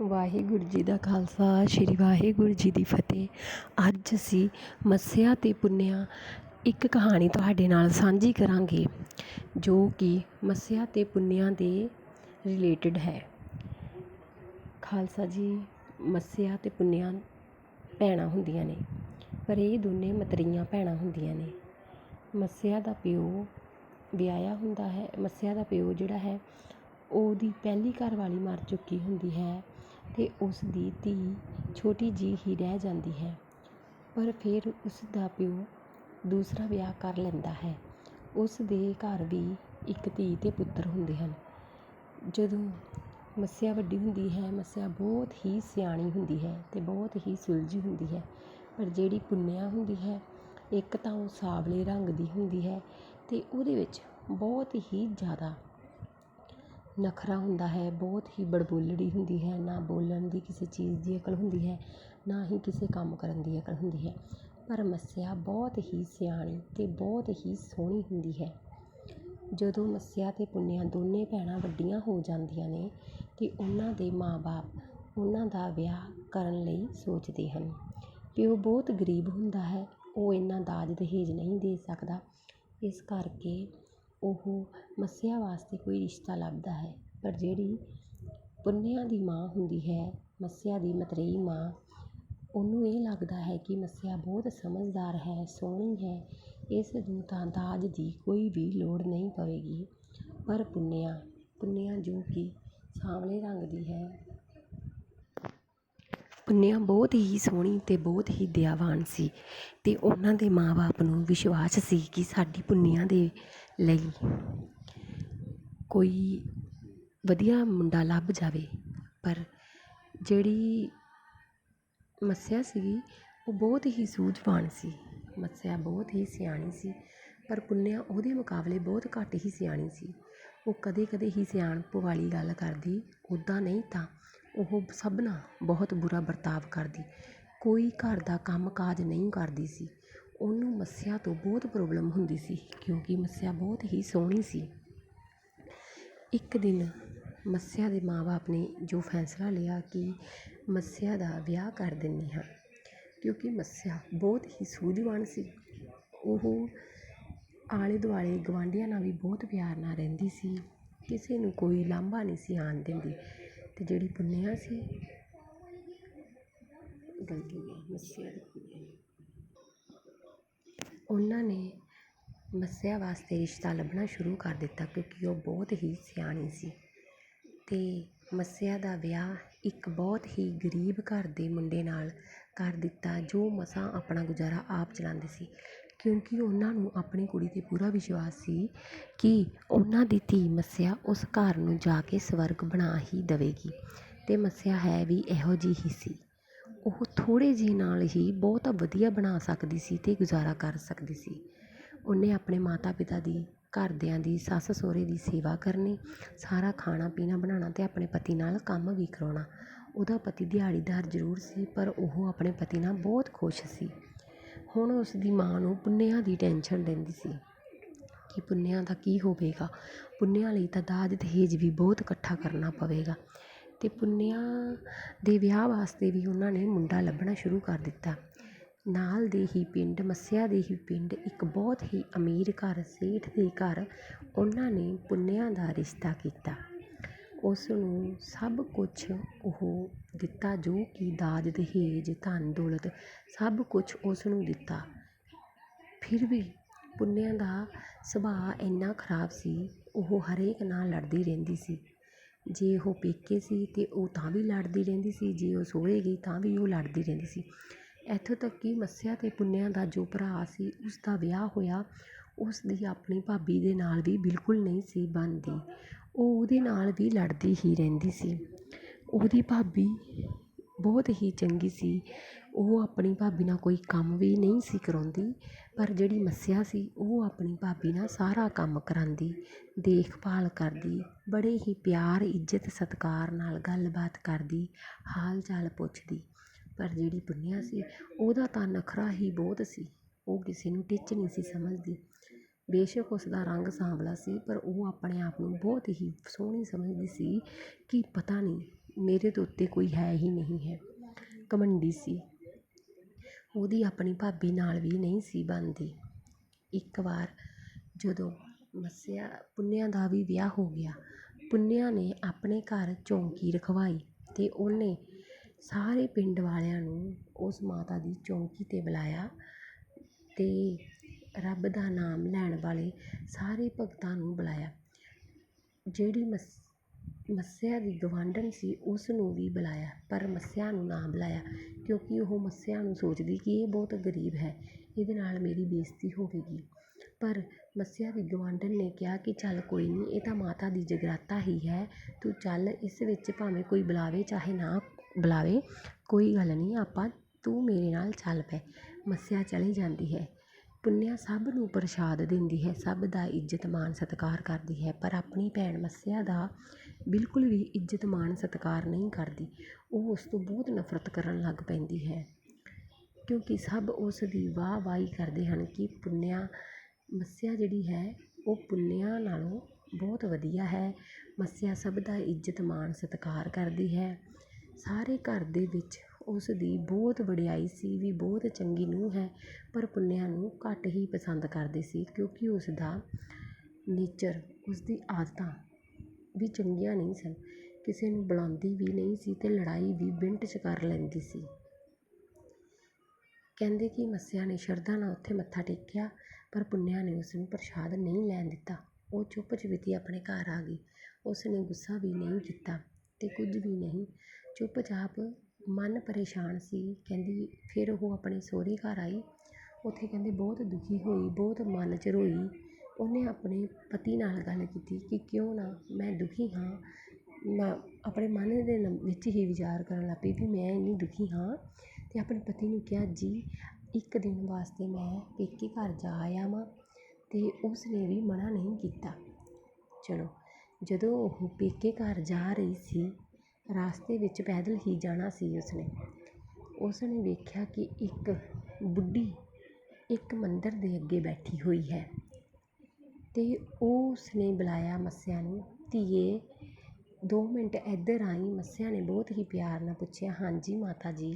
ਵਾਹਿਗੁਰੂ ਜੀ ਦਾ ਖਾਲਸਾ, ਸ੍ਰੀ ਵਾਹਿਗੁਰੂ ਜੀ ਦੀ ਫਤਿਹ। ਅੱਜ ਅਸੀਂ ਮੱਸਿਆ ਅਤੇ ਪੁੰਨਿਆ ਇੱਕ ਕਹਾਣੀ ਤੁਹਾਡੇ ਨਾਲ ਸਾਂਝੀ ਕਰਾਂਗੇ, ਜੋ ਕਿ ਮੱਸਿਆ ਅਤੇ ਪੁੰਨਿਆ ਦੇ ਰਿਲੇਟਡ ਹੈ। ਖਾਲਸਾ ਜੀ, ਮੱਸਿਆ ਅਤੇ ਪੁੰਨਿਆ ਭੈਣਾਂ ਹੁੰਦੀਆਂ ਨੇ, ਪਰ ਇਹ ਦੋਨੇ ਮਤਰੇਈਆਂ ਭੈਣਾਂ ਹੁੰਦੀਆਂ ਨੇ। ਮੱਸਿਆ ਦਾ ਪਿਓ ਵਿਆਹਿਆ ਹੁੰਦਾ ਹੈ, ਮੱਸਿਆ ਦਾ ਪਿਓ ਜਿਹੜਾ ਹੈ, ਉਹਦੀ ਪਹਿਲੀ ਘਰਵਾਲੀ ਮਰ ਚੁੱਕੀ ਹੁੰਦੀ ਹੈ। ਅਤੇ ਉਸ ਦੀ ਧੀ ਛੋਟੀ ਜਿਹੀ ਹੀ ਰਹਿ ਜਾਂਦੀ ਹੈ। ਪਰ ਫਿਰ ਉਸ ਦਾ ਪਿਓ ਦੂਸਰਾ ਵਿਆਹ ਕਰ ਲੈਂਦਾ ਹੈ। ਉਸ ਦੇ ਘਰ ਵੀ ਇੱਕ ਧੀ ਅਤੇ ਪੁੱਤਰ ਹੁੰਦੇ ਹਨ। ਜਦੋਂ ਮੱਸਿਆ ਵੱਡੀ ਹੁੰਦੀ ਹੈ, ਮੱਸਿਆ ਬਹੁਤ ਹੀ ਸਿਆਣੀ ਹੁੰਦੀ ਹੈ ਅਤੇ ਬਹੁਤ ਹੀ ਸੁਲਝੀ ਹੁੰਦੀ ਹੈ। ਪਰ ਜਿਹੜੀ ਪੁੰਨਿਆ ਹੁੰਦੀ ਹੈ, ਇੱਕ ਤਾਂ ਉਹ ਸਾਵਲੇ ਰੰਗ ਦੀ ਹੁੰਦੀ ਹੈ ਅਤੇ ਉਹਦੇ ਵਿੱਚ ਬਹੁਤ ਹੀ ਜ਼ਿਆਦਾ ਨਖਰਾ ਹੁੰਦਾ ਹੈ, ਬਹੁਤ ਹੀ ਬੜਬੋਲੜੀ ਹੁੰਦੀ ਹੈ, ਨਾ ਬੋਲਣ ਦੀ ਕਿਸੇ ਚੀਜ਼ ਦੀ ਅਕਲ ਹੁੰਦੀ ਹੈ, ਨਾ ਹੀ ਕਿਸੇ ਕੰਮ ਕਰਨ ਦੀ ਅਕਲ ਹੁੰਦੀ ਹੈ। ਪਰ ਮੱਸਿਆ ਬਹੁਤ ਹੀ ਸਿਆਣੀ ਅਤੇ ਬਹੁਤ ਹੀ ਸੋਹਣੀ ਹੁੰਦੀ ਹੈ। ਜਦੋਂ ਮੱਸਿਆ ਅਤੇ ਪੁੰਨਿਆ ਦੋਨੇ ਭੈਣਾਂ ਵੱਡੀਆਂ ਹੋ ਜਾਂਦੀਆਂ ਨੇ ਅਤੇ ਉਹਨਾਂ ਦੇ ਮਾਂ-ਬਾਪ ਉਹਨਾਂ ਦਾ ਵਿਆਹ ਕਰਨ ਲਈ ਸੋਚਦੇ ਹਨ। ਪਿਓ ਬਹੁਤ ਗਰੀਬ ਹੁੰਦਾ ਹੈ, ਉਹ ਇੰਨਾ ਦਾਜ ਦਹੇਜ ਨਹੀਂ ਦੇ ਸਕਦਾ। ਇਸ ਕਰਕੇ ਉਹ ਮੱਸਿਆ ਵਾਸਤੇ ਕੋਈ ਰਿਸ਼ਤਾ ਲੱਭਦਾ ਹੈ। ਪਰ ਜਿਹੜੀ ਪੁੰਨਿਆ ਦੀ ਮਾਂ ਹੁੰਦੀ ਹੈ, ਮੱਸਿਆ ਦੀ ਮਤਰੇਈ ਮਾਂ, ਉਹਨੂੰ ਇਹ ਲੱਗਦਾ ਹੈ ਕਿ ਮੱਸਿਆ ਬਹੁਤ ਸਮਝਦਾਰ ਹੈ, ਸੋਹਣੀ ਹੈ। ਇਸ ਨੂੰ ਤਾਂ ਦਾਜ ਦੀ ਕੋਈ ਵੀ ਲੋੜ ਨਹੀਂ ਪਵੇਗੀ। ਪਰ ਪੁੰਨਿਆ ਪੁੰਨਿਆ ਜੋ ਕਿ ਸਾਂਵਲੇ ਰੰਗ ਦੀ ਹੈ। ਪੁੰਨਿਆ ਬਹੁਤ ਹੀ ਸੋਹਣੀ ਅਤੇ ਬਹੁਤ ਹੀ ਦਇਆਵਾਨ ਸੀ ਅਤੇ ਉਹਨਾਂ ਦੇ ਮਾਂ-ਬਾਪ ਨੂੰ ਵਿਸ਼ਵਾਸ ਸੀ ਕਿ ਸਾਡੀ ਪੁੰਨਿਆ ਦੇ ਲਈ ਕੋਈ ਵਧੀਆ ਮੁੰਡਾ ਲੱਭ ਜਾਵੇ। ਪਰ ਜਿਹੜੀ ਮੱਸਿਆ ਸੀਗੀ, ਉਹ ਬਹੁਤ ਹੀ ਸੂਝਵਾਨ ਸੀ। ਮੱਸਿਆ ਬਹੁਤ ਹੀ ਸਿਆਣੀ ਸੀ, ਪਰ ਪੁੰਨਿਆ ਉਹਦੇ ਮੁਕਾਬਲੇ ਬਹੁਤ ਘੱਟ ਹੀ ਸਿਆਣੀ ਸੀ। ਉਹ ਕਦੇ ਕਦੇ ਹੀ ਸਿਆਣਪ ਵਾਲੀ ਗੱਲ ਕਰਦੀ ਉੱਦਾਂ ਨਹੀਂ ਤਾਂ ਉਹ ਸਭ ਨਾਲ ਬਹੁਤ ਬੁਰਾ ਵਰਤਾਵ ਕਰਦੀ। ਕੋਈ ਘਰ ਦਾ ਕੰਮ ਕਾਜ ਨਹੀਂ ਕਰਦੀ ਸੀ। ਉਹਨੂੰ ਮੱਸਿਆ ਤੋਂ ਬਹੁਤ ਪ੍ਰੋਬਲਮ ਹੁੰਦੀ ਸੀ, ਕਿਉਂਕਿ ਮੱਸਿਆ ਬਹੁਤ ਹੀ ਸੋਹਣੀ ਸੀ। ਇੱਕ ਦਿਨ ਮੱਸਿਆ ਦੇ ਮਾਂ-ਬਾਪ ਨੇ ਜੋ ਫੈਸਲਾ ਲਿਆ ਕਿ ਮੱਸਿਆ ਦਾ ਵਿਆਹ ਕਰ ਦਿੰਦੇ ਹਾਂ, ਕਿਉਂਕਿ ਮੱਸਿਆ ਬਹੁਤ ਹੀ ਸੂਝਵਾਨ ਸੀ। ਉਹ ਆਲੇ ਦੁਆਲੇ ਗਵਾਂਢੀਆਂ ਨਾਲ ਵੀ ਬਹੁਤ ਪਿਆਰ ਨਾਲ ਰਹਿੰਦੀ ਸੀ। ਕਿਸੇ ਨੂੰ ਕੋਈ ਲਾਂਭਾ ਨਹੀਂ ਸੀ ਆਉਣ ਦਿੰਦੀ। ਅਤੇ ਜਿਹੜੀ ਪੁੰਨਿਆ ਸੀ ਗਲਤੀ ਹੋ, ਮੱਸਿਆ ਦੀ ਪੁੰਨਿਆ। ਉਹਨਾਂ ਨੇ ਮੱਸਿਆ ਵਾਸਤੇ ਰਿਸ਼ਤਾ ਲੱਭਣਾ ਸ਼ੁਰੂ ਕਰ ਦਿੱਤਾ ਕਿਉਂਕਿ ਉਹ ਬਹੁਤ ਹੀ ਸਿਆਣੀ ਸੀ ਅਤੇ ਮੱਸਿਆ ਦਾ ਵਿਆਹ ਇੱਕ ਬਹੁਤ ਹੀ ਗਰੀਬ ਘਰ ਦੇ ਮੁੰਡੇ ਨਾਲ ਕਰ ਦਿੱਤਾ, ਜੋ ਮਸਾਂ ਆਪਣਾ ਗੁਜ਼ਾਰਾ ਆਪ ਚਲਾਉਂਦੇ ਸੀ। ਕਿਉਂਕਿ ਉਹਨਾਂ ਨੂੰ ਆਪਣੀ ਕੁੜੀ 'ਤੇ ਪੂਰਾ ਵਿਸ਼ਵਾਸ ਸੀ ਕਿ ਉਹਨਾਂ ਦੀ ਧੀ ਮੱਸਿਆ ਉਸ ਘਰ ਨੂੰ ਜਾ ਕੇ ਸਵਰਗ ਬਣਾ ਹੀ ਦੇਵੇਗੀ। ਅਤੇ ਮੱਸਿਆ ਹੈ ਵੀ ਇਹੋ ਜਿਹੀ ਹੀ ਸੀ। ਉਹ ਥੋੜ੍ਹੇ ਜਿਹੇ ਨਾਲ ਹੀ ਬਹੁਤ ਵਧੀਆ ਬਣਾ ਸਕਦੀ ਸੀ ਅਤੇ ਗੁਜ਼ਾਰਾ ਕਰ ਸਕਦੀ ਸੀ। ਉਹਨੇ ਆਪਣੇ ਮਾਤਾ ਪਿਤਾ ਦੀ, ਘਰਦਿਆਂ ਦੀ ਸੱਸ ਸਹੁਰੇ ਦੀ ਸੇਵਾ ਕਰਨੀ, ਸਾਰਾ ਖਾਣਾ ਪੀਣਾ ਬਣਾਉਣਾ ਅਤੇ ਆਪਣੇ ਪਤੀ ਨਾਲ ਕੰਮ ਵੀ ਕਰਵਾਉਣਾ ਉਹਦਾ ਪਤੀ ਦਿਹਾੜੀਦਾਰ ਜ਼ਰੂਰ ਸੀ, ਪਰ ਉਹ ਆਪਣੇ ਪਤੀ ਨਾਲ ਬਹੁਤ ਖੁਸ਼ ਸੀ। ਹੁਣ ਉਸ ਦੀ ਮਾਂ ਨੂੰ ਪੁੰਨਿਆ ਦੀ ਟੈਨਸ਼ਨ ਰਹਿੰਦੀ ਸੀ ਕਿ ਪੁੰਨਿਆ ਦਾ ਕੀ ਹੋਵੇਗਾ? ਪੁੰਨਿਆ ਲਈ ਤਾਂ ਦਾਜ ਦਹੇਜ ਵੀ ਬਹੁਤ ਇਕੱਠਾ ਕਰਨਾ ਪਵੇਗਾ ਅਤੇ ਪੁੰਨਿਆ ਦੇ ਵਿਆਹ ਵਾਸਤੇ ਵੀ ਉਹਨਾਂ ਨੇ ਮੁੰਡਾ ਲੱਭਣਾ ਸ਼ੁਰੂ ਕਰ ਦਿੱਤਾ। ਨਾਲ ਦੇ ਹੀ ਪਿੰਡ, ਮੱਸਿਆ ਦੇ ਹੀ ਪਿੰਡ, ਇੱਕ ਬਹੁਤ ਹੀ ਅਮੀਰ ਘਰ, ਸੇਠ ਦੇ ਘਰ, ਉਹਨਾਂ ਨੇ ਪੁੰਨਿਆ ਦਾ ਰਿਸ਼ਤਾ ਕੀਤਾ। ਉਸ ਨੂੰ ਸਭ ਕੁਛ ਉਹ ਦਿੱਤਾ, ਜੋ ਕਿ ਦਾਜ, ਦਹੇਜ, ਧਨ, ਦੌਲਤ ਸਭ ਕੁਛ ਉਸ ਨੂੰ ਦਿੱਤਾ। ਫਿਰ ਵੀ ਪੁੰਨਿਆ ਦਾ ਸੁਭਾਅ ਇੰਨਾ ਖਰਾਬ ਸੀ, ਉਹ ਹਰੇਕ ਨਾਲ ਲੜਦੀ ਰਹਿੰਦੀ ਸੀ। ਜੇ ਉਹ ਪੇਕੇ ਸੀ ਤਾਂ ਉਹ ਤਾਂ ਵੀ ਲੜਦੀ ਰਹਿੰਦੀ ਸੀ, ਜੇ ਉਹ ਸਹੁਰੇ ਗਈ ਤਾਂ ਵੀ ਉਹ ਲੜਦੀ ਰਹਿੰਦੀ ਸੀ। ਇੱਥੋਂ ਤੱਕ ਕਿ ਮੱਸਿਆ ਅਤੇ ਪੁੰਨਿਆ ਦਾ ਜੋ ਭਰਾ ਸੀ ਉਸ ਦਾ ਵਿਆਹ ਹੋਇਆ ਉਸ ਦੀ ਆਪਣੀ ਭਾਬੀ ਦੇ ਨਾਲ ਵੀ ਬਿਲਕੁਲ ਨਹੀਂ ਸੀ ਬਣਦੀ। ਉਹ ਉਹਦੇ ਨਾਲ ਵੀ ਲੜਦੀ ਹੀ ਰਹਿੰਦੀ ਸੀ। ਉਹਦੀ ਭਾਬੀ ਬਹੁਤ ਹੀ ਚੰਗੀ ਸੀ। ਉਹ ਆਪਣੀ ਭਾਬੀ ਨਾਲ ਕੋਈ ਕੰਮ ਵੀ ਨਹੀਂ ਸੀ ਕਰਵਾਉਂਦੀ ਪਰ ਜਿਹੜੀ ਮੱਸਿਆ ਸੀ, ਉਹ ਆਪਣੀ ਭਾਬੀ ਨਾਲ ਸਾਰਾ ਕੰਮ ਕਰਾਉਂਦੀ, ਦੇਖਭਾਲ ਕਰਦੀ, ਬੜੇ ਹੀ ਪਿਆਰ, ਇੱਜ਼ਤ, ਸਤਿਕਾਰ ਨਾਲ ਗੱਲਬਾਤ ਕਰਦੀ ਹਾਲ ਚਾਲ ਪੁੱਛਦੀ। ਪਰ ਜਿਹੜੀ ਪੁੰਨਿਆ ਸੀ, ਉਹਦਾ ਤਾਂ ਨਖਰਾ ਹੀ ਬਹੁਤ ਸੀ। ਉਹ ਕਿਸੇ ਨੂੰ ਟਿੱਚ ਨਹੀਂ ਸੀ ਸਮਝਦੀ। ਬੇਸ਼ੱਕ ਉਸ ਦਾ ਰੰਗ ਸਾਂਵਲਾ ਸੀ, ਪਰ ਉਹ ਆਪਣੇ ਆਪ ਨੂੰ ਬਹੁਤ ਹੀ ਸੋਹਣੀ ਸਮਝਦੀ ਸੀ ਕਿ ਪਤਾ ਨਹੀਂ, ਮੇਰੇ ਤੋਂ ਉੱਤੇ ਕੋਈ ਹੈ ਹੀ ਨਹੀਂ ਹੈ। ਘਮੰਡੀ ਸੀ। ਉਹਦੀ ਆਪਣੀ ਭਾਬੀ ਨਾਲ ਵੀ ਨਹੀਂ ਸੀ ਬਣਦੀ। ਇੱਕ ਵਾਰ ਜਦੋਂ ਮੱਸਿਆ, ਪੁੰਨਿਆ ਦਾ ਵੀ ਵਿਆਹ ਹੋ ਗਿਆ, ਪੁੰਨਿਆ ਨੇ ਆਪਣੇ ਘਰ ਚੌਂਕੀ ਰਖਵਾਈ ਅਤੇ ਉਹਨੇ ਸਾਰੇ ਪਿੰਡ ਵਾਲਿਆਂ ਨੂੰ ਉਸ ਮਾਤਾ ਦੀ ਚੌਂਕੀ 'ਤੇ ਬੁਲਾਇਆ ਅਤੇ ਰੱਬ ਦਾ ਨਾਮ ਲੈਣ ਵਾਲੇ ਸਾਰੇ ਭਗਤਾਂ ਨੂੰ ਬੁਲਾਇਆ। ਜਿਹੜੀ ਮੱਸ, ਮੱਸਿਆ ਦੀ ਗਵਾਂਢਣ ਸੀ, ਉਸ ਨੂੰ ਵੀ ਬੁਲਾਇਆ, ਪਰ ਮੱਸਿਆ ਨੂੰ ਨਾ ਬੁਲਾਇਆ, ਕਿਉਂਕਿ ਉਹ ਮੱਸਿਆ ਨੂੰ ਸੋਚਦੀ ਕਿ ਇਹ ਬਹੁਤ ਗਰੀਬ ਹੈ, ਇਹਦੇ ਨਾਲ ਮੇਰੀ ਬੇਇੱਜ਼ਤੀ ਹੋਵੇਗੀ। ਪਰ ਮੱਸਿਆ ਦੀ ਗਵਾਂਢਣ ਨੇ ਕਿਹਾ ਕਿ ਚੱਲ ਕੋਈ ਨਹੀਂ, ਇਹ ਤਾਂ ਮਾਤਾ ਦੀ ਜਗਰਾਤਾ ਹੀ ਹੈ, ਤੂੰ ਚੱਲ ਇਸ ਵਿੱਚ ਭਾਵੇਂ ਕੋਈ ਬੁਲਾਵੇ, ਚਾਹੇ ਨਾ ਬੁਲਾਵੇ, ਕੋਈ ਗੱਲ ਨਹੀਂ, ਆਪਾਂ, ਤੂੰ ਮੇਰੇ ਨਾਲ ਚੱਲ ਪੈ। ਮੱਸਿਆ ਚਲੀ ਜਾਂਦੀ ਹੈ। ਪੁੰਨਿਆ ਸਭ ਨੂੰ ਪ੍ਰਸ਼ਾਦ ਦਿੰਦੀ ਹੈ, ਸਭ ਦਾ ਇੱਜ਼ਤ ਮਾਣ ਸਤਿਕਾਰ ਕਰਦੀ ਹੈ, ਪਰ ਆਪਣੀ ਭੈਣ ਮੱਸਿਆ ਦਾ ਬਿਲਕੁਲ ਵੀ ਇੱਜ਼ਤ ਮਾਣ ਸਤਿਕਾਰ ਨਹੀਂ ਕਰਦੀ। ਉਹ ਉਸ ਤੋਂ ਬਹੁਤ ਨਫ਼ਰਤ ਕਰਨ ਲੱਗ ਪੈਂਦੀ ਹੈ, ਕਿਉਂਕਿ ਸਭ ਉਸ ਦੀ ਵਾਹ ਵਾਹੀ ਕਰਦੇ ਹਨ ਕਿ ਪੁੰਨਿਆ ਮੱਸਿਆ ਜਿਹੜੀ ਹੈ, ਉਹ ਪੁੰਨਿਆ ਨਾਲੋਂ ਬਹੁਤ ਵਧੀਆ ਹੈ। ਮੱਸਿਆ ਸਭ ਦਾ ਇੱਜ਼ਤ ਮਾਣ ਸਤਿਕਾਰ ਕਰਦੀ ਹੈ। ਸਾਰੇ ਘਰ ਦੇ ਵਿੱਚ ਉਸ ਦੀ ਬਹੁਤ ਵਡਿਆਈ ਸੀ, ਵੀ ਬਹੁਤ ਚੰਗੀ ਨੂੰਹ ਹੈ, ਪਰ ਪੁੰਨਿਆ ਨੂੰ ਘੱਟ ਹੀ ਪਸੰਦ ਕਰਦੇ ਸੀ, ਕਿਉਂਕਿ ਉਸ ਦਾ ਨੇਚਰ ਉਸ ਦੀ ਆਦਤਾਂ ਵੀ ਚੰਗੀਆਂ ਨਹੀਂ ਸਨ। ਕਿਸੇ ਨੂੰ ਬੁਲਾਉਂਦੀ ਵੀ ਨਹੀਂ ਸੀ ਅਤੇ ਲੜਾਈ ਵੀ ਮਿੰਟ 'ਚ ਕਰ ਲੈਂਦੀ ਸੀ। ਕਹਿੰਦੇ ਕਿ ਮੱਸਿਆ ਨੇ ਸ਼ਰਧਾ ਨਾਲ ਉੱਥੇ ਮੱਥਾ ਟੇਕਿਆ, ਪਰ ਪੁੰਨਿਆ ਨੇ ਉਸ ਨੂੰ ਪ੍ਰਸ਼ਾਦ ਨਹੀਂ ਲੈਣ ਦਿੱਤਾ। ਉਹ ਚੁੱਪ ਚਪੀਤੀ ਆਪਣੇ ਘਰ ਆ ਗਈ। ਉਸ ਨੇ ਗੁੱਸਾ ਵੀ ਨਹੀਂ ਕੀਤਾ ਅਤੇ ਕੁਝ ਵੀ ਨਹੀਂ। ਚੁੱਪਚਾਪ ਮਨ ਪਰੇਸ਼ਾਨ ਸੀ। ਕਹਿੰਦੀ, ਫਿਰ ਉਹ ਆਪਣੇ ਸਹੁਰੇ ਘਰ ਆਈ। ਉੱਥੇ ਕਹਿੰਦੇ, ਬਹੁਤ ਦੁਖੀ ਹੋਈ, ਬਹੁਤ ਮਨ 'ਚ ਰੋਈ। ਉਹਨੇ ਆਪਣੇ ਪਤੀ ਨਾਲ ਗੱਲ ਕੀਤੀ ਕਿ ਕਿਉਂ ਨਾ ਮੈਂ ਦੁਖੀ ਹਾਂ। ਮੈਂ ਆਪਣੇ ਮਨ ਦੇ ਨ, ਵਿੱਚ ਹੀ ਵਿਚਾਰ ਕਰਨ ਲੱਗ ਪਈ ਵੀ ਮੈਂ ਇੰਨੀ ਦੁਖੀ ਹਾਂ ਅਤੇ ਆਪਣੇ ਪਤੀ ਨੂੰ ਕਿਹਾ, ਜੀ, ਇੱਕ ਦਿਨ ਵਾਸਤੇ ਮੈਂ ਪੇਕੇ ਘਰ ਜਾ ਆਵਾਂ ਅਤੇ ਉਸ ਨੇ ਵੀ ਮਨਾ ਨਹੀਂ ਕੀਤਾ। ਚਲੋ, ਜਦੋਂ ਉਹ ਪੇਕੇ ਘਰ ਜਾ ਰਹੀ ਸੀ ਰਾਸਤੇ ਵਿੱਚ ਪੈਦਲ ਹੀ ਜਾਣਾ ਸੀ ਉਸਨੇ। ਉਸਨੇ ਵੇਖਿਆ ਕਿ ਇੱਕ ਬੁੱਢੀ ਇੱਕ ਮੰਦਰ ਦੇ ਅੱਗੇ ਬੈਠੀ ਹੋਈ ਹੈ ਅਤੇ ਉਹ ਉਸਨੇ ਬੁਲਾਇਆ ਮੱਸਿਆ ਨੂੰ, ਧੀਏ, ਦੋ ਮਿੰਟ ਇੱਧਰ ਆਈ। ਮੱਸਿਆ ਨੇ ਬਹੁਤ ਹੀ ਪਿਆਰ ਨਾਲ ਪੁੱਛਿਆ, ਹਾਂਜੀ ਮਾਤਾ ਜੀ।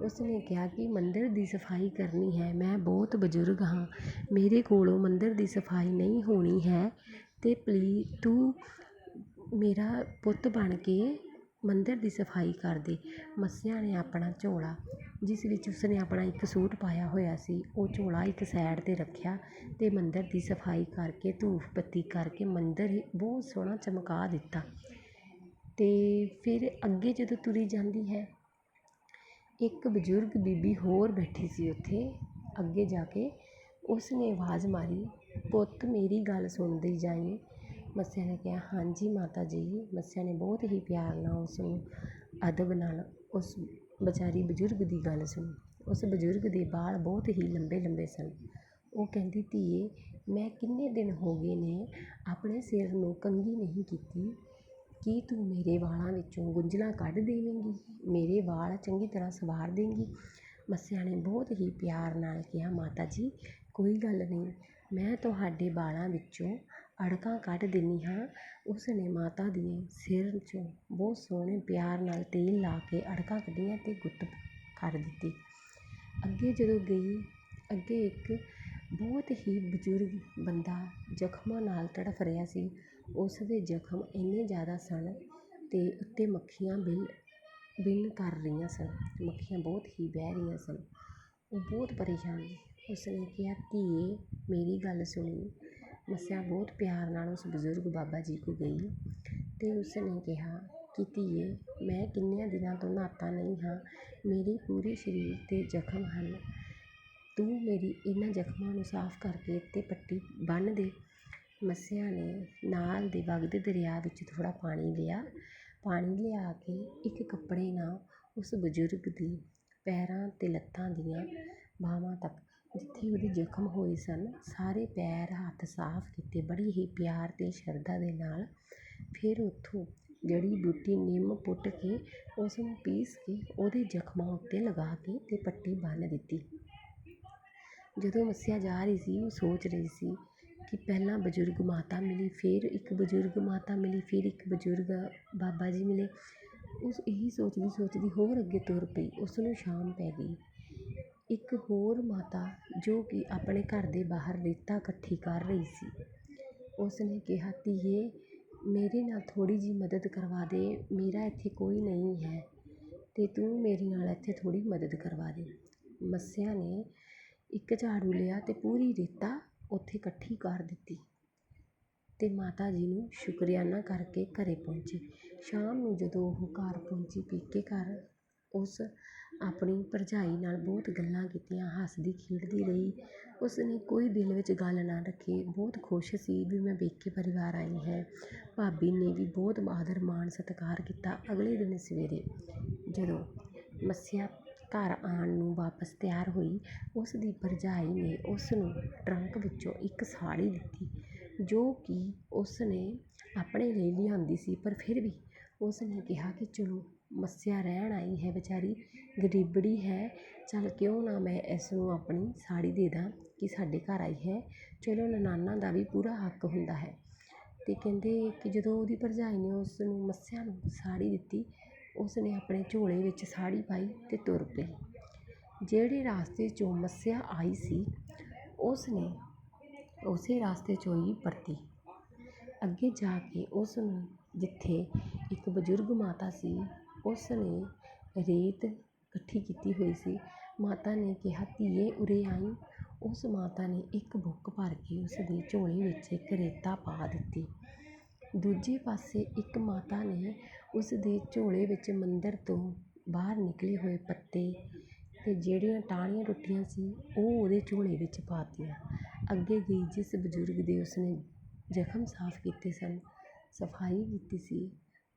ਉਸਨੇ ਕਿਹਾ ਕਿ, ਮੰਦਰ ਦੀ ਸਫ਼ਾਈ ਕਰਨੀ ਹੈ, ਮੈਂ ਬਹੁਤ ਬਜ਼ੁਰਗ ਹਾਂ। ਮੇਰੇ ਕੋਲੋਂ ਮੰਦਰ ਦੀ ਸਫ਼ਾਈ ਨਹੀਂ ਹੋਣੀ ਹੈ ਅਤੇ ਪਲੀ ਤੂੰ ਮੇਰਾ ਪੁੱਤ ਬਣ ਕੇ ਮੰਦਰ ਦੀ ਸਫ਼ਾਈ ਕਰਦੇ। ਮੱਸਿਆ ਨੇ ਆਪਣਾ ਝੋਲਾ, ਜਿਸ ਵਿੱਚ ਉਸਨੇ ਆਪਣਾ ਇੱਕ ਸੂਟ ਪਾਇਆ ਹੋਇਆ ਸੀ, ਉਹ ਝੋਲਾ ਇੱਕ ਸਾਈਡ 'ਤੇ ਰੱਖਿਆ ਅਤੇ ਮੰਦਰ ਦੀ ਸਫ਼ਾਈ ਕਰਕੇ ਧੂਫ ਬੱਤੀ ਕਰਕੇ ਮੰਦਰ ਹੀ ਬਹੁਤ ਸੋਹਣਾ ਚਮਕਾ ਦਿੱਤਾ। ਅਤੇ ਫਿਰ ਅੱਗੇ ਜਦੋਂ ਤੁਰੀ ਜਾਂਦੀ ਹੈ, ਇੱਕ ਬਜ਼ੁਰਗ ਬੀਬੀ ਹੋਰ ਬੈਠੀ ਸੀ ਉੱਥੇ। ਅੱਗੇ ਜਾ ਕੇ ਉਸ ਨੇ ਆਵਾਜ਼ ਮਾਰੀ, ਪੁੱਤ, ਮੇਰੀ ਗੱਲ ਸੁਣਦੀ ਜਾਈਂ। ਮੱਸਿਆ ਨੇ ਕਿਹਾ, ਹਾਂਜੀ ਮਾਤਾ ਜੀ। ਮੱਸਿਆ ਨੇ ਬਹੁਤ ਹੀ ਪਿਆਰ ਨਾਲ ਉਸ ਨੂੰ ਅਦਬ ਨਾਲ ਉਸ ਵਿਚਾਰੀ ਬਜ਼ੁਰਗ ਦੀ ਗੱਲ ਸੁਣੀ। ਉਸ ਬਜ਼ੁਰਗ ਦੇ ਵਾਲ ਬਹੁਤ ਹੀ ਲੰਬੇ ਲੰਬੇ ਸਨ। ਉਹ ਕਹਿੰਦੀ, ਧੀਏ, ਮੈਂ ਕਿੰਨੇ ਦਿਨ ਹੋ ਗਏ ਨੇ ਆਪਣੇ ਸਿਰ ਨੂੰ ਕੰਘੀ ਨਹੀਂ ਕੀਤੀ। ਕੀ ਤੂੰ ਮੇਰੇ ਵਾਲਾਂ ਵਿੱਚੋਂ ਗੁੰਝਲਾਂ ਕੱਢ ਦੇਵੇਂਗੀ? ਮੇਰੇ ਵਾਲ ਚੰਗੀ ਤਰ੍ਹਾਂ ਸਵਾਰ ਦੇਂਗੀ? ਮੱਸਿਆ ਨੇ ਬਹੁਤ ਹੀ ਪਿਆਰ ਨਾਲ ਕਿਹਾ, ਮਾਤਾ ਜੀ, ਕੋਈ ਗੱਲ ਨਹੀਂ। ਮੈਂ ਤੁਹਾਡੇ ਵਾਲਾਂ ਵਿੱਚੋਂ ਅੜਕਾਂ ਕੱਢ ਦਿੰਦੀ ਹਾਂ। ਉਸ ਨੇ ਮਾਤਾ ਦੇ ਸਿਰ 'ਚੋਂ ਬਹੁਤ ਸੋਹਣੇ ਪਿਆਰ ਨਾਲ ਤੇਲ ਲਾ ਕੇ ਅੜਕਾਂ ਕੱਢੀਆਂ ਅਤੇ ਗੁੱਤ ਕਰ ਦਿੱਤੀ। ਅੱਗੇ ਜਦੋਂ ਗਈ, ਅੱਗੇ ਇੱਕ ਬਹੁਤ ਹੀ ਬਜ਼ੁਰਗ ਬੰਦਾ ਜ਼ਖਮਾਂ ਨਾਲ ਤੜਫ ਰਿਹਾ ਸੀ। ਉਸ ਦੇ ਜ਼ਖਮ ਇੰਨੇ ਜ਼ਿਆਦਾ ਸਨ ਅਤੇ ਉੱਤੇ ਮੱਖੀਆਂ ਬਿਲ ਬਿਲ ਕਰ ਰਹੀਆਂ ਸਨ। ਮੱਖੀਆਂ ਬਹੁਤ ਹੀ ਬਹਿ ਰਹੀਆਂ ਸਨ। ਉਹ ਬਹੁਤ ਪਰੇਸ਼ਾਨ ਉਸ ਨੇ ਕਿਹਾ, ਧੀਏ, ਮੇਰੀ ਗੱਲ ਸੁਣੀ। ਮੱਸਿਆ ਬਹੁਤ ਪਿਆਰ ਨਾਲ ਉਸ ਬਜ਼ੁਰਗ ਬਾਬਾ ਜੀ ਕੋਲ ਗਈ ਅਤੇ ਉਸ ਨੇ ਕਿਹਾ ਕਿ ਧੀਏ, ਮੈਂ ਕਿੰਨਿਆਂ ਦਿਨਾਂ ਤੋਂ ਨਹਾਤਾ ਨਹੀਂ ਹਾਂ, ਮੇਰੇ ਪੂਰੇ ਸਰੀਰ 'ਤੇ ਜ਼ਖਮ ਹਨ। ਤੂੰ ਮੇਰੀ ਇਹਨਾਂ ਜ਼ਖਮਾਂ ਨੂੰ ਸਾਫ਼ ਕਰਕੇ ਅਤੇ ਪੱਟੀ ਬੰਨ੍ਹ ਦੇ। ਮੱਸਿਆ ਨੇ ਨਾਲ ਦੇ ਵਗਦੇ ਦਰਿਆ ਵਿੱਚ ਥੋੜ੍ਹਾ ਪਾਣੀ ਲਿਆ। ਪਾਣੀ ਲਿਆ ਕੇ ਇੱਕ ਕੱਪੜੇ ਨਾਲ ਉਸ ਬਜ਼ੁਰਗ ਦੀ ਪੈਰਾਂ ਅਤੇ ਲੱਤਾਂ ਦੀਆਂ ਬਾਹਾਂ ਤੱਕ ਜਿੱਥੇ ਉਹਦੇ ਜ਼ਖਮ ਹੋਏ ਸਨ, ਸਾਰੇ ਪੈਰ ਹੱਥ ਸਾਫ਼ ਕੀਤੇ, ਬੜੀ ਹੀ ਪਿਆਰ ਅਤੇ ਸ਼ਰਧਾ ਦੇ ਨਾਲ। ਫਿਰ ਉੱਥੋਂ ਜੜੀ ਬੂਟੀ ਨਿੰਮ ਪੁੱਟ ਕੇ ਉਸ ਨੂੰ ਪੀਸ ਕੇ ਉਹਦੇ ਜ਼ਖਮਾਂ ਉੱਤੇ ਲਗਾ ਕੇ ਅਤੇ ਪੱਟੀ ਬੰਨ੍ਹ ਦਿੱਤੀ। ਜਦੋਂ ਮੱਸਿਆ ਜਾ ਰਹੀ ਸੀ, ਉਹ ਸੋਚ ਰਹੀ ਸੀ ਕਿ ਪਹਿਲਾਂ ਬਜ਼ੁਰਗ ਮਾਤਾ ਮਿਲੀ, ਫਿਰ ਇੱਕ ਬਜ਼ੁਰਗ ਮਾਤਾ ਮਿਲੀ, ਫਿਰ ਇੱਕ ਬਜ਼ੁਰਗ ਬਾਬਾ ਜੀ ਮਿਲੇ। ਉਸ ਇਹੀ ਸੋਚਦੀ ਸੋਚਦੀ ਹੋਰ ਅੱਗੇ ਤੁਰ ਪਈ। ਉਸ ਨੂੰ ਸ਼ਾਮ ਪੈ ਗਈ। ਇੱਕ ਹੋਰ ਮਾਤਾ ਜੋ ਕਿ ਆਪਣੇ ਘਰ ਦੇ ਬਾਹਰ ਰੇਤਾ ਇਕੱਠੀ ਕਰ ਰਹੀ ਸੀ। ਉਸ ਨੇ ਕਿਹਾ, ਧੀਏ, ਮੇਰੇ ਨਾਲ ਥੋੜ੍ਹੀ ਜਿਹੀ ਮਦਦ ਕਰਵਾ ਦੇ, ਮੇਰਾ ਇੱਥੇ ਕੋਈ ਨਹੀਂ ਹੈ ਅਤੇ ਤੂੰ ਮੇਰੇ ਨਾਲ ਇੱਥੇ ਥੋੜ੍ਹੀ ਮਦਦ ਕਰਵਾ ਦੇ। ਮੱਸਿਆ ਨੇ ਇੱਕ ਝਾੜੂ ਲਿਆ ਅਤੇ ਪੂਰੀ ਰੇਤਾ ਉੱਥੇ ਇਕੱਠੀ ਕਰ ਦਿੱਤੀ ਅਤੇ ਮਾਤਾ ਜੀ ਨੂੰ ਸ਼ੁਕਰਾਨਾ ਕਰਕੇ ਘਰ ਪਹੁੰਚੀ। ਸ਼ਾਮ ਨੂੰ ਜਦੋਂ ਉਹ ਘਰ ਪਹੁੰਚੀ ਪੀਕੇ ਘਰ ਉਸ ਆਪਣੀ ਭਰਜਾਈ ਨਾਲ ਬਹੁਤ ਗੱਲਾਂ ਕੀਤੀਆਂ, ਹੱਸਦੀ, ਖੇਡਦੀ ਰਹੀ। ਉਸ ਨੇ ਕੋਈ ਦਿਲ ਵਿੱਚ ਗੱਲ ਨਾ ਰੱਖੀ। ਬਹੁਤ ਖੁਸ਼ ਸੀ ਵੀ ਮੈਂ ਪੇਕੇ ਪਰਿਵਾਰ ਆਈ ਹੈ। ਭਾਬੀ ਨੇ ਵੀ ਬਹੁਤ ਆਦਰ ਮਾਣ ਸਤਿਕਾਰ ਕੀਤਾ ਅਗਲੇ ਦਿਨ ਸਵੇਰੇ। ਜਦੋਂ ਮੱਸਿਆ ਘਰ ਆਉਣ ਨੂੰ ਵਾਪਸ ਤਿਆਰ ਹੋਈ ਉਸ ਦੀ ਭਰਜਾਈ ਨੇ ਉਸ ਨੂੰ ਟਰੰਕ ਵਿੱਚੋਂ ਇੱਕ ਸਾੜੀ ਦਿੱਤੀ, ਜੋ ਕਿ ਉਸ ਨੇ ਆਪਣੇ ਲਈ ਲਿਆਂਦੀ ਸੀ। ਪਰ ਫਿਰ ਵੀ ਉਸ ਨੇ ਕਿਹਾ ਕਿ ਚਲੋ ਮੱਸਿਆ ਰਹਿਣ ਆਈ ਹੈ ਵਿਚਾਰੀ ਗਰੀਬੜੀ ਹੈ। ਚੱਲ ਕਿਉਂ ਨਾ ਮੈਂ ਇਸ ਨੂੰ ਆਪਣੀ ਸਾੜੀ ਦੇ ਦਾਂ ਕਿ ਸਾਡੇ ਘਰ ਆਈ ਹੈ। ਚਲੋ ਨਨਾਨਾ ਦਾ ਵੀ ਪੂਰਾ ਹੱਕ ਹੁੰਦਾ ਹੈ। ਅਤੇ ਕਹਿੰਦੇ ਕਿ ਜਦੋਂ ਉਹਦੀ ਭਰਜਾਈ ਨੇ ਉਸ ਨੂੰ ਮੱਸਿਆ ਨੂੰ ਸਾੜੀ ਦਿੱਤੀ ਉਸ ਨੇ ਆਪਣੇ ਝੋਲੇ ਵਿੱਚ ਸਾੜੀ ਪਾਈ ਅਤੇ ਤੁਰ ਪਈ। ਜਿਹੜੇ ਰਾਸਤੇ 'ਚੋਂ ਮੱਸਿਆ ਆਈ ਸੀ ਉਸ ਨੇ ਉਸੇ ਰਾਸਤੇ 'ਚੋਂ ਹੀ ਪਰਤੀ। ਅੱਗੇ ਜਾ ਕੇ ਉਸ ਨੂੰ ਜਿੱਥੇ ਇੱਕ ਬਜ਼ੁਰਗ ਮਾਤਾ ਸੀ ਉਸ ਨੇ ਰੇਤ ਇਕੱਠੀ ਕੀਤੀ ਹੋਈ ਸੀ। ਮਾਤਾ ਨੇ ਕਿਹਾ, ਧੀਏ, ਉਰੇ ਆਈ। ਉਸ ਮਾਤਾ ਨੇ ਇੱਕ ਬੁੱਕ ਭਰ ਕੇ ਉਸ ਦੇ ਝੋਲੇ ਵਿੱਚ ਇੱਕ ਰੇਤਾ ਪਾ ਦਿੱਤੀ। ਦੂਜੇ ਪਾਸੇ ਇੱਕ ਮਾਤਾ ਨੇ ਉਸ ਦੇ ਝੋਲੇ ਵਿੱਚ ਮੰਦਰ ਤੋਂ ਬਾਹਰ ਨਿਕਲੇ ਹੋਏ ਪੱਤੇ ਅਤੇ ਜਿਹੜੀਆਂ ਟਾਹਣੀਆਂ ਟੁੱਟੀਆਂ ਸੀ, ਉਹ ਉਹਦੇ ਝੋਲੇ ਵਿੱਚ ਪਾ ਤੀਆਂ ਅੱਗੇ ਗਈ ਜਿਸ ਬਜ਼ੁਰਗ ਦੇ ਉਸਨੇ ਜ਼ਖਮ ਸਾਫ਼ ਕੀਤੇ ਸਨ, ਸਫ਼ਾਈ ਕੀਤੀ ਸੀ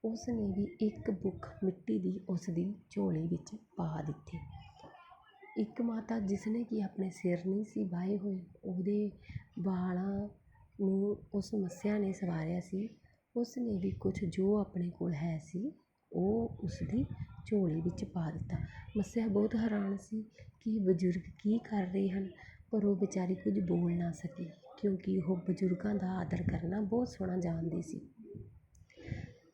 ਉਸ ਨੇ ਵੀ ਇੱਕ ਬੁੱਕ ਮਿੱਟੀ ਦੀ ਉਸ ਦੀ ਝੋਲੇ ਵਿੱਚ ਪਾ ਦਿੱਤੀ। ਇੱਕ ਮਾਤਾ ਜਿਸ ਨੇ ਕਿ ਆਪਣੇ ਸਿਰ ਨਹੀਂ ਸੀ ਵਾਹੇ ਹੋਏ, ਉਹਦੇ ਵਾਲਾਂ ਨੂੰ ਉਸ ਮੱਸਿਆ ਨੇ ਸਵਾਰਿਆ ਸੀ। ਉਸ ਨੇ ਵੀ ਕੁਛ ਜੋ ਆਪਣੇ ਕੋਲ ਹੈ ਸੀ, ਉਹ ਉਸਦੀ ਝੋਲੀ ਵਿੱਚ ਪਾ ਦਿੱਤਾ। ਮੱਸਿਆ ਬਹੁਤ ਹੈਰਾਨ ਸੀ ਕਿ ਬਜ਼ੁਰਗ ਕੀ ਕਰ ਰਹੇ ਹਨ, ਪਰ ਉਹ ਵਿਚਾਰੀ ਕੁਝ ਬੋਲ ਨਾ ਸਕੀ, ਕਿਉਂਕਿ ਉਹ ਬਜ਼ੁਰਗਾਂ ਦਾ ਆਦਰ ਕਰਨਾ ਬਹੁਤ ਸੋਹਣਾ ਜਾਣਦੀ ਸੀ।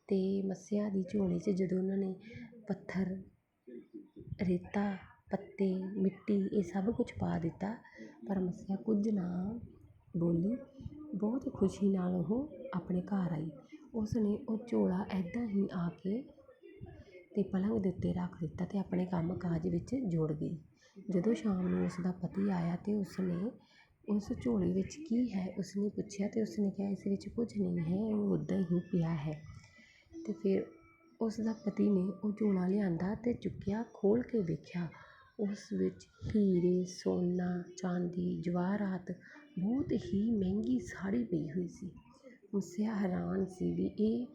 ਅਤੇ ਮੱਸਿਆ ਦੀ ਝੋਲੀ 'ਚ ਜਦੋਂ ਉਹਨਾਂ ਨੇ ਪੱਥਰ, ਰੇਤਾ, ਪੱਤੇ, ਮਿੱਟੀ ਇਹ ਸਭ ਕੁਝ ਪਾ ਦਿੱਤਾ, ਪਰ ਮੱਸਿਆ ਕੁਝ ਨਾ ਬੋਲੀ। ਬਹੁਤ ਖੁਸ਼ੀ ਨਾਲ ਉਹ ਆਪਣੇ ਘਰ ਆਈ। ਉਸ ਨੇ ਉਹ ਝੋਲਾ ਇੱਦਾਂ ਹੀ ਆ ਕੇ ਅਤੇ ਪਲੰਘ ਦੇ ਉੱਤੇ ਰੱਖ ਦਿੱਤਾ ਅਤੇ ਆਪਣੇ ਕੰਮ ਕਾਜ ਵਿੱਚ ਜੁੜ ਗਈ। ਜਦੋਂ ਸ਼ਾਮ ਨੂੰ ਉਸ ਦਾ ਪਤੀ ਆਇਆ ਅਤੇ ਉਸਨੇ ਉਸ ਝੋਲੇ ਵਿੱਚ ਕੀ ਹੈ ਉਸਨੇ ਪੁੱਛਿਆ ਅਤੇ ਉਸ ਨੇ ਕਿਹਾ, ਇਸ ਵਿੱਚ ਕੁਝ ਨਹੀਂ ਹੈ, ਉਹ ਉੱਦਾਂ ਹੀ ਪਿਆ ਹੈ। ਅਤੇ ਫਿਰ ਉਸ ਦਾ ਪਤੀ ਨੇ ਉਹ ਝੋਲਾ ਲਿਆਂਦਾ ਅਤੇ ਚੁੱਕਿਆ ਖੋਲ੍ਹ ਕੇ ਵੇਖਿਆ। ਉਸ ਵਿੱਚ ਹੀਰੇ, ਸੋਨਾ, ਚਾਂਦੀ ਜਵਾਹਰਾਤ ਬਹੁਤ ਹੀ ਮਹਿੰਗੀ ਸਾੜੀ ਪਈ ਹੋਈ ਸੀ। ਮੱਸਿਆ ਹੈਰਾਨ ਸੀ ਵੀ ਇਹ,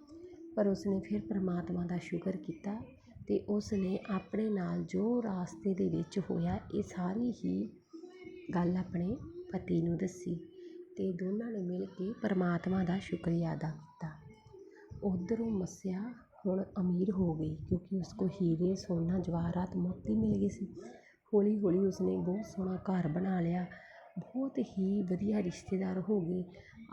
ਪਰ ਉਸਨੇ ਫਿਰ ਪਰਮਾਤਮਾ ਦਾ ਸ਼ੁਕਰ ਕੀਤਾ ਅਤੇ ਉਸ ਨੇ ਆਪਣੇ ਨਾਲ ਜੋ ਰਾਸਤੇ ਦੇ ਵਿੱਚ ਹੋਇਆ ਇਹ ਸਾਰੀ ਹੀ ਗੱਲ ਆਪਣੇ ਪਤੀ ਨੂੰ ਦੱਸੀ ਅਤੇ ਦੋਨਾਂ ਨੇ ਮਿਲ ਕੇ ਪਰਮਾਤਮਾ ਦਾ ਸ਼ੁਕਰੀਆ ਅਦਾ ਕੀਤਾ। ਉੱਧਰੋਂ ਮੱਸਿਆ ਹੁਣ ਅਮੀਰ ਹੋ ਗਈ ਕਿਉਂਕਿ ਉਸ ਕੋ ਹੀਰੇ, ਸੋਨਾ, ਜਵਾਹਰਾਤ, ਮੋਤੀ ਮਿਲ ਗਏ ਸੀ। ਹੌਲੀ ਹੌਲੀ ਉਸਨੇ ਬਹੁਤ ਸੋਹਣਾ ਘਰ ਬਣਾ ਲਿਆ। ਬਹੁਤ ਹੀ ਵਧੀਆ ਰਿਸ਼ਤੇਦਾਰ ਹੋ ਗਏ।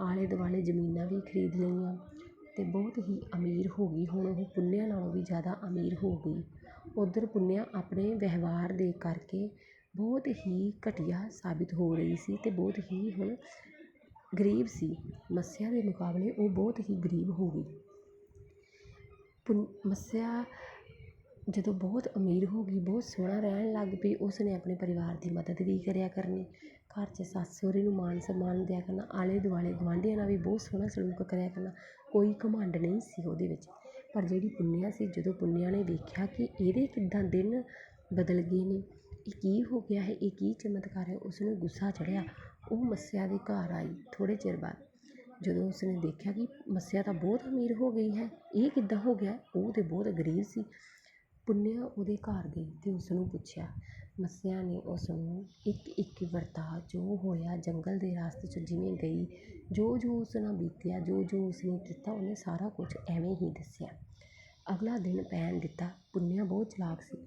ਆਲੇ ਦੁਆਲੇ ਜ਼ਮੀਨਾਂ ਵੀ ਖਰੀਦ ਲਈਆਂ ਅਤੇ ਬਹੁਤ ਹੀ ਅਮੀਰ ਹੋ ਗਈ। ਹੁਣ ਉਹ ਪੁੰਨਿਆ ਨਾਲੋਂ ਵੀ ਜ਼ਿਆਦਾ ਅਮੀਰ ਹੋ ਗਈ। ਉੱਧਰ ਪੁੰਨਿਆ ਆਪਣੇ ਵਿਵਹਾਰ ਦੇ ਕਰਕੇ ਬਹੁਤ ਹੀ ਘਟੀਆ ਸਾਬਿਤ ਹੋ ਰਹੀ ਸੀ ਅਤੇ ਬਹੁਤ ਹੀ ਹੁਣ ਗਰੀਬ ਸੀ। ਮੱਸਿਆ ਦੇ ਮੁਕਾਬਲੇ ਉਹ ਬਹੁਤ ਹੀ ਗਰੀਬ ਹੋ ਗਈ। ਪੁਨ, ਮੱਸਿਆ ਜਦੋਂ ਬਹੁਤ ਅਮੀਰ ਹੋ ਗਈ, ਬਹੁਤ ਸੋਹਣਾ ਰਹਿਣ ਲੱਗ ਪਈ ਉਸ ਨੇ ਆਪਣੇ ਪਰਿਵਾਰ ਦੀ ਮਦਦ ਵੀ ਕਰਿਆ ਕਰਨੀ। ਘਰ 'ਚ ਸੱਸ ਸਹੁਰੇ ਨੂੰ ਮਾਣ ਸਨਮਾਨ ਦਿਆ ਕਰਨਾ ਆਲੇ ਦੁਆਲੇ ਗੁਆਂਢੀਆਂ ਨਾਲ ਵੀ ਬਹੁਤ ਸੋਹਣਾ ਸਲੂਕ ਕਰਿਆ ਕਰਨਾ, ਕੋਈ ਘਮੰਡ ਨਹੀਂ ਸੀ ਉਹਦੇ ਵਿੱਚ। ਪਰ ਜਿਹੜੀ ਪੁੰਨਿਆ ਸੀ, ਜਦੋਂ ਪੁੰਨਿਆ ਨੇ ਵੇਖਿਆ ਕਿ ਇਹਦੇ ਕਿੱਦਾਂ ਦਿਨ ਬਦਲ ਗਏ ਨੇ, ਇਹ ਕੀ ਹੋ ਗਿਆ ਹੈ, ਇਹ ਕੀ ਚਮਤਕਾਰ ਹੈ ਉਸ ਨੂੰ ਗੁੱਸਾ ਚੜ੍ਹਿਆ। ਉਹ ਮੱਸਿਆ ਦੇ ਘਰ ਆਈ, ਥੋੜ੍ਹੇ ਚਿਰ ਬਾਅਦ। ਜਦੋਂ ਉਸਨੇ ਦੇਖਿਆ ਕਿ ਮੱਸਿਆ ਤਾਂ ਬਹੁਤ ਅਮੀਰ ਹੋ ਗਈ ਹੈ, ਇਹ ਕਿੱਦਾਂ ਹੋ ਗਿਆ? ਉਹ ਤਾਂ ਬਹੁਤ ਗਰੀਬ ਸੀ। ਪੁੰਨਿਆ ਉਹਦੇ ਘਰ ਗਈ ਅਤੇ ਉਸਨੂੰ ਪੁੱਛਿਆ, ਮੱਸਿਆ ਨੇ ਉਸਨੂੰ ਇੱਕ ਇੱਕ ਵਰਤਾ ਜੋ ਹੋਇਆ ਜੰਗਲ ਦੇ ਰਸਤੇ 'ਚ ਜਿਵੇਂ ਗਈ, ਜੋ ਜੋ ਉਸ ਨਾਲ ਬੀਤਿਆ, ਜੋ ਜੋ ਉਸਨੇ ਕੀਤਾ, ਉਹਨੇ ਸਾਰਾ ਕੁਝ ਐਵੇਂ ਹੀ ਦੱਸਿਆ। ਅਗਲਾ ਦਿਨ ਪੈਣ ਦਿੱਤਾ। ਪੁੰਨਿਆ ਬਹੁਤ ਚਲਾਕ ਸੀ।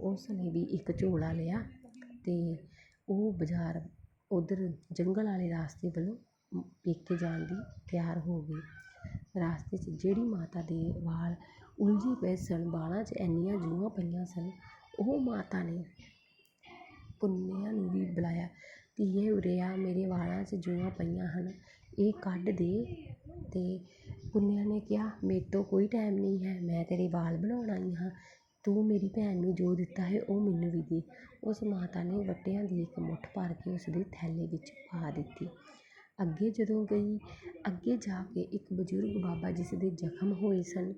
ਉਸਨੇ ਵੀ ਇੱਕ ਝੋਲਾ ਲਿਆ ਅਤੇ ਉਹ ਬਾਜ਼ਾਰ ਉੱਧਰ ਜੰਗਲ ਵਾਲੇ ਰਾਸਤੇ ਵੱਲੋਂ ਪੇਕੇ ਜਾਣ ਦੀ ਤਿਆਰ ਹੋ ਗਈ। ਰਾਸਤੇ 'ਚ ਜਿਹੜੀ ਮਾਤਾ ਦੇ ਵਾਲ ਉਲਝੇ ਪਏ ਸਨ, ਵਾਲਾਂ 'ਚ ਇੰਨੀਆਂ ਜੂਆਂ ਪਈਆਂ ਸਨ, ਉਹ ਮਾਤਾ ਨੇ ਪੁੰਨਿਆ ਨੂੰ ਵੀ ਬੁਲਾਇਆ, ਧੀਏ ਉਰੇ ਆ ਮੇਰੇ ਵਾਲਾਂ 'ਚ ਜੂਆਂ ਪਈਆਂ ਹਨ, ਇਹ ਕੱਢ ਦੇ। ਅਤੇ ਪੁੰਨਿਆ ਨੇ ਕਿਹਾ, ਮੇਰੇ ਤੋਂ ਕੋਈ ਟਾਈਮ ਨਹੀਂ ਹੈ, ਮੈਂ ਤੇਰੇ ਵਾਲ ਬਣਾਉਣ ਆਈ ਹਾਂ। ਤੂੰ ਮੇਰੀ ਭੈਣ ਨੂੰ ਜੋ ਦਿੱਤਾ ਹੈ, ਉਹ ਮੈਨੂੰ ਵੀ ਦੇ। ਉਸ ਮਾਤਾ ਨੇ ਵੱਟਿਆਂ ਦੀ ਇੱਕ ਮੁੱਠ ਭਰ ਕੇ ਉਸਦੇ ਥੈਲੇ ਵਿੱਚ ਪਾ ਦਿੱਤੀ। ਅੱਗੇ ਜਦੋਂ ਗਈ, ਅੱਗੇ ਜਾ ਕੇ ਇੱਕ ਬਜ਼ੁਰਗ ਬਾਬਾ ਜਿਸ ਦੇ ਜ਼ਖਮ ਹੋਏ ਸਨ,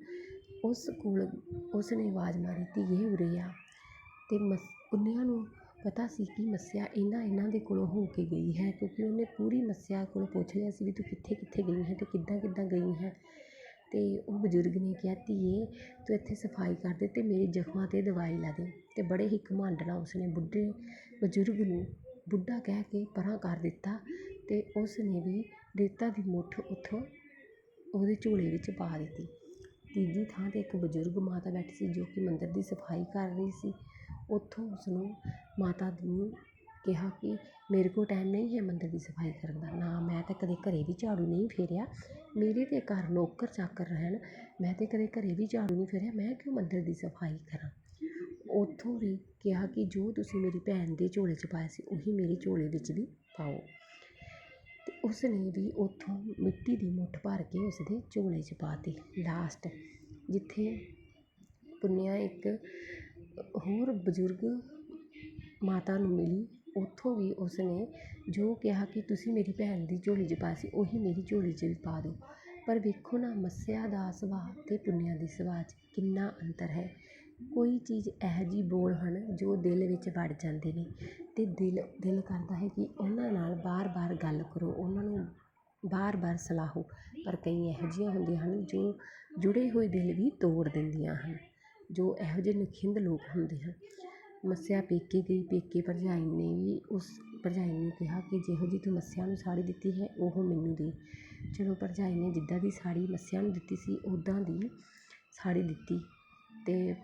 ਉਸ ਕੋਲ ਉਸ ਨੇ ਆਵਾਜ਼ ਮਾਰੀ, ਧੀਏ ਉਰੇ ਆ। ਅਤੇ ਮਸ ਪੁੰਨਿਆ ਨੂੰ ਪਤਾ ਸੀ ਕਿ ਮੱਸਿਆ ਇਹਨਾਂ ਇਹਨਾਂ ਦੇ ਕੋਲੋਂ ਹੋ ਕੇ ਗਈ ਹੈ, ਕਿਉਂਕਿ ਉਹਨੇ ਪੂਰੀ ਮੱਸਿਆ ਕੋਲੋਂ ਪੁੱਛ ਲਿਆ ਸੀ ਵੀ ਤੂੰ ਕਿੱਥੇ ਕਿੱਥੇ ਗਈ ਹੈ ਅਤੇ ਕਿੱਦਾਂ ਕਿੱਦਾਂ ਗਈ ਹੈ। ਅਤੇ ਉਹ ਬਜ਼ੁਰਗ ਨੇ ਕਿਹਾ, ਧੀਏ, ਤੂੰ ਇੱਥੇ ਸਫ਼ਾਈ ਕਰ ਦੇ ਅਤੇ ਮੇਰੇ ਜ਼ਖਮਾਂ 'ਤੇ ਦਵਾਈ ਲਾ ਦੇ। ਅਤੇ ਬੜੇ ਹੀ ਘਮੰਡ ਨਾਲ ਉਸਨੇ ਬੁੱਢੇ ਬਜ਼ੁਰਗ ਨੂੰ ਬੁੱਢਾ ਕਹਿ ਕੇ ਪਰਾਂ ਕਰ ਦਿੱਤਾ ਅਤੇ ਉਸ ਨੇ ਵੀ ਰੇਤਾ ਦੀ ਮੁੱਠ ਉੱਥੋਂ ਉਹਦੇ ਝੋਲੇ ਵਿੱਚ ਪਾ ਦਿੱਤੀ। ਤੀਜੀ ਥਾਂ 'ਤੇ ਇੱਕ ਬਜ਼ੁਰਗ ਮਾਤਾ ਬੈਠੀ ਸੀ ਜੋ ਕਿ ਮੰਦਰ ਦੀ ਸਫ਼ਾਈ ਕਰ ਰਹੀ ਸੀ। ਉੱਥੋਂ ਉਸਨੂੰ ਮਾਤਾ ਨੂੰ ਕਿਹਾ ਕਿ ਮੇਰੇ ਕੋਲ ਟਾਈਮ ਨਹੀਂ ਹੈ ਮੰਦਰ ਦੀ ਸਫ਼ਾਈ ਕਰਨ ਦਾ। ਨਾ, ਮੈਂ ਤਾਂ ਕਦੇ ਘਰ ਵੀ ਝਾੜੂ ਨਹੀਂ ਫੇਰਿਆ। ਮੇਰੇ ਤਾਂ ਘਰ ਨੌਕਰ ਚਾਕਰ ਰਹਿਣ। ਮੈਂ ਤਾਂ ਕਦੇ ਘਰ ਵੀ ਝਾੜੂ ਨਹੀਂ ਫੇਰਿਆ। ਮੈਂ ਕਿਉਂ ਮੰਦਰ ਦੀ ਸਫ਼ਾਈ ਕਰਾਂ? ਉੱਥੋਂ ਵੀ ਕਿਹਾ ਕਿ ਜੋ ਤੁਸੀਂ ਮੇਰੀ ਭੈਣ ਦੇ ਝੋਲੇ 'ਚ ਪਾਇਆ ਸੀ, ਉਹੀ ਮੇਰੇ ਝੋਲੇ ਵਿੱਚ ਵੀ ਪਾਓ। ਉਸ ਨੇ ਵੀ ਉੱਥੋਂ ਮਿੱਟੀ ਦੀ ਮੁੱਠ ਭਰ ਕੇ ਉਸਦੇ ਝੋਲੇ 'ਚ ਪਾਤੀ ਲਾਸਟ ਜਿੱਥੇ ਪੁੰਨਿਆ ਇੱਕ ਹੋਰ ਬਜ਼ੁਰਗ ਮਾਤਾ ਨੂੰ ਮਿਲੀ, ਉੱਥੋਂ ਵੀ ਉਸਨੇ ਜੋ ਕਿਹਾ ਕਿ ਤੁਸੀਂ ਮੇਰੀ ਭੈਣ ਦੀ ਝੋਲੀ 'ਚ ਪਾਇਆ ਸੀ, ਉਹੀ ਮੇਰੀ ਝੋਲੀ 'ਚ ਵੀ ਪਾ ਦਿਓ। ਪਰ ਵੇਖੋ ਨਾ, ਮੱਸਿਆ ਦਾ ਸੁਭਾਅ ਅਤੇ ਪੁੰਨਿਆ ਦੇ ਸੁਭਾਅ 'ਚ ਕਿੰਨਾ ਅੰਤਰ ਹੈ। ਕੋਈ ਚੀਜ਼ ਇਹੋ ਜਿਹੀ ਬੋਲ ਹਨ ਜੋ ਦਿਲ ਵਿੱਚ ਵੜ ਜਾਂਦੇ ਨੇ ਅਤੇ ਦਿਲ ਦਿਲ ਕਰਦਾ ਹੈ ਕਿ ਉਹਨਾਂ ਨਾਲ ਵਾਰ ਵਾਰ ਗੱਲ ਕਰੋ, ਉਹਨਾਂ ਨੂੰ ਵਾਰ ਵਾਰ ਸਲਾਹੋ ਪਰ ਕਈ ਇਹੋ ਜਿਹੀਆਂ ਹੁੰਦੀਆਂ ਹਨ ਜੋ ਜੁੜੇ ਹੋਏ ਦਿਲ ਵੀ ਤੋੜ ਦਿੰਦੀਆਂ ਹਨ, ਜੋ ਇਹੋ ਜਿਹੇ ਨਖਿੰਦ ਲੋਕ ਹੁੰਦੇ ਹਨ। ਮੱਸਿਆ ਪੇਕੇ ਗਈ, ਪੇਕੇ ਭਰਜਾਈ ਨੇ ਵੀ ਉਸ ਭਰਜਾਈ ਨੂੰ ਕਿਹਾ ਕਿ ਜਿਹੋ ਜਿਹੀ ਤੂੰ ਮੱਸਿਆ ਨੂੰ ਸਾੜੀ ਦਿੱਤੀ ਹੈ, ਉਹ ਮੈਨੂੰ ਦੇ। ਚਲੋ ਭਰਜਾਈ ਨੇ ਜਿੱਦਾਂ ਦੀ ਸਾੜੀ ਮੱਸਿਆ ਨੂੰ ਦਿੱਤੀ ਸੀ ਉੱਦਾਂ ਦੀ ਸਾੜੀ ਦਿੱਤੀ ਅਤੇ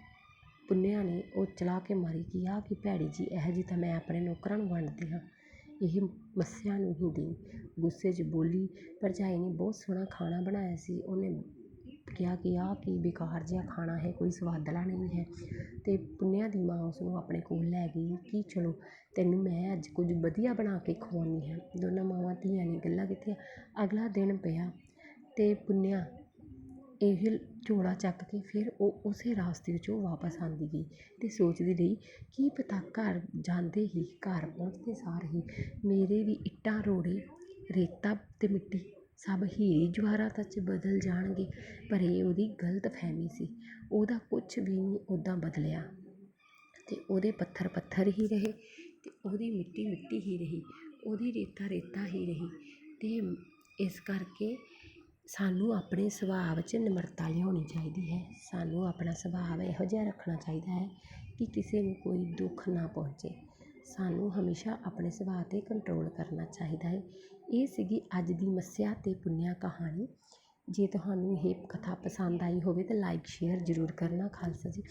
ਪੁੰਨਿਆ ਨੇ ਉਹ ਚਲਾ ਕੇ ਮਾਰੀ ਕਿ ਆਹ ਕੀ ਭੈੜੀ ਜੀ, ਇਹੋ ਜਿਹੀ ਤਾਂ ਮੈਂ ਆਪਣੇ ਨੌਕਰਾਂ ਨੂੰ ਵੰਡਦੀ ਹਾਂ। ਇਹ ਮੱਸਿਆ ਨੂੰ ਹੀ ਦੇ ਗੁੱਸੇ 'ਚ ਬੋਲੀ, ਭਰਜਾਈ ਨੇ ਬਹੁਤ ਸੋਹਣਾ ਖਾਣਾ ਬਣਾਇਆ ਸੀ। ਉਹਨੇ ਕਿਹਾ ਕਿ ਆਹ ਕੀ ਬੇਕਾਰ ਜਿਹਾ ਖਾਣਾ ਹੈ, ਕੋਈ ਸਵਾਦਲਾ ਨਹੀਂ ਹੈ। ਅਤੇ ਪੁੰਨਿਆ ਦੀ ਮਾਂ ਉਸਨੂੰ ਆਪਣੇ ਕੋਲ ਲੈ ਗਈ ਕਿ ਚਲੋ, ਤੈਨੂੰ ਮੈਂ ਅੱਜ ਕੁਝ ਵਧੀਆ ਬਣਾ ਕੇ ਖਵਾਉਂਦੀ ਹਾਂ। ਦੋਨਾਂ ਮਾਵਾਂ ਧੀਆਂ ਨੇ ਗੱਲਾਂ ਕੀਤੀਆਂ। ਅਗਲਾ ਦਿਨ ਪਿਆ ਅਤੇ ਪੁੰਨਿਆ ਇਹ ਝੋਲਾ ਚੱਕ ਕੇ ਫਿਰ ਉਹ ਉਸੇ ਰਾਸਤੇ ਵਿੱਚੋਂ ਵਾਪਸ ਆਉਂਦੀ ਗਈ ਅਤੇ ਸੋਚਦੀ ਰਹੀ ਕੀ ਪਤਾ ਘਰ ਜਾਂਦੇ ਹੀ ਘਰ ਪਹੁੰਚਦੇ ਸਾਰ ਹੀ ਮੇਰੇ ਵੀ ਇੱਟਾਂ, ਰੋੜੇ, ਰੇਤਾ ਅਤੇ ਮਿੱਟੀ ਸਭ ਹੀਰੇ ਜਵਾਹਰਾਤਾਂ 'ਚ ਬਦਲ ਜਾਣਗੇ, ਪਰ ਇਹ ਉਹਦੀ ਗਲਤ ਫਹਿਮੀ ਸੀ। ਉਹਦਾ ਕੁਛ ਵੀ ਨਹੀਂ ਉੱਦਾਂ ਬਦਲਿਆ ਅਤੇ ਉਹਦੇ ਪੱਥਰ ਪੱਥਰ ਹੀ ਰਹੇ ਅਤੇ ਉਹਦੀ ਮਿੱਟੀ ਮਿੱਟੀ ਹੀ ਰਹੀ, ਉਹਦੀ ਰੇਤਾ ਰੇਤਾ ਹੀ ਰਹੀ ਅਤੇ ਇਸ ਕਰਕੇ ਸਾਨੂੰ ਆਪਣੇ ਸੁਭਾਅ 'ਚ ਨਿਮਰਤਾ ਲਿਆਉਣੀ ਚਾਹੀਦੀ ਹੈ। ਸਾਨੂੰ ਆਪਣਾ ਸੁਭਾਵ ਇਹੋ ਜਿਹਾ ਰੱਖਣਾ ਚਾਹੀਦਾ ਹੈ ਕਿ ਕਿਸੇ ਨੂੰ ਕੋਈ ਦੁੱਖ ਨਾ ਪਹੁੰਚੇ। ਸਾਨੂੰ ਹਮੇਸ਼ਾ ਆਪਣੇ ਸੁਭਾਅ 'ਤੇ ਕੰਟਰੋਲ ਕਰਨਾ ਚਾਹੀਦਾ ਹੈ। ਇਹ ਸੀਗੀ ਅੱਜ ਦੀ ਮੱਸਿਆ ਅਤੇ ਪੁੰਨਿਆ ਕਹਾਣੀ। ਜੇ ਤੁਹਾਨੂੰ ਇਹ ਕਥਾ ਪਸੰਦ ਆਈ ਹੋਵੇ ਤਾਂ ਲਾਈਕ ਸ਼ੇਅਰ ਜ਼ਰੂਰ ਕਰਨਾ ਖਾਲਸਾ ਜੀ।